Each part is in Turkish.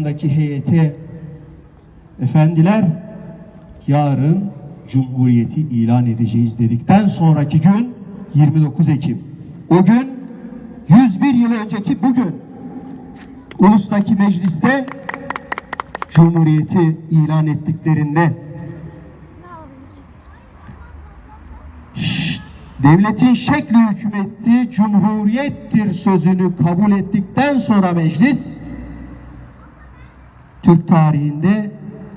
başındaki heyete efendiler yarın Cumhuriyeti ilan edeceğiz dedikten sonraki gün 29 Ekim. O gün 101 yıl önceki bugün Ulus'taki mecliste Cumhuriyeti ilan ettiklerinde devletin şekli hükümeti cumhuriyettir sözünü kabul ettikten sonra meclis Türk tarihinde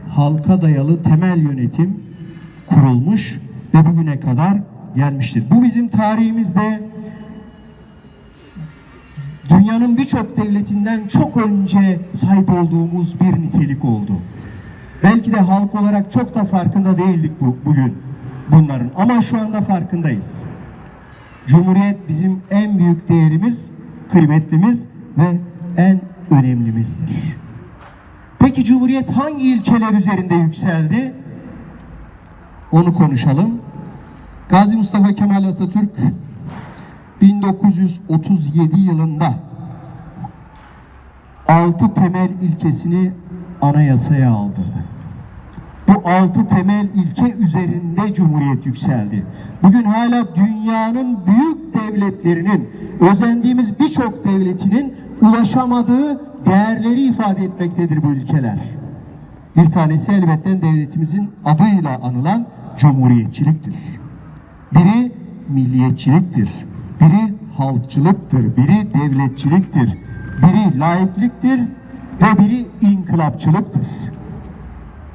halka dayalı temel yönetim kurulmuş ve bugüne kadar gelmiştir. Bu bizim tarihimizde dünyanın birçok devletinden çok önce sahip olduğumuz bir nitelik oldu. Belki de halk olarak çok da farkında değildik bu, bugün bunların ama şu anda farkındayız. Cumhuriyet bizim en büyük değerimiz, kıymetlimiz ve en önemlimizdir. Peki Cumhuriyet hangi ilkeler üzerinde yükseldi? Onu konuşalım. Gazi Mustafa Kemal Atatürk 1937 yılında altı temel ilkesini anayasaya aldırdı. Bu altı temel ilke üzerinde Cumhuriyet yükseldi. Bugün hala dünyanın büyük devletlerinin, özendiğimiz birçok devletinin ulaşamadığı değerleri ifade etmektedir bu ilkeler. Bir tanesi elbette devletimizin adıyla anılan cumhuriyetçiliktir. Biri milliyetçiliktir. Biri halkçılıktır. Biri devletçiliktir. Biri laikliktir ve biri inkılapçılıktır.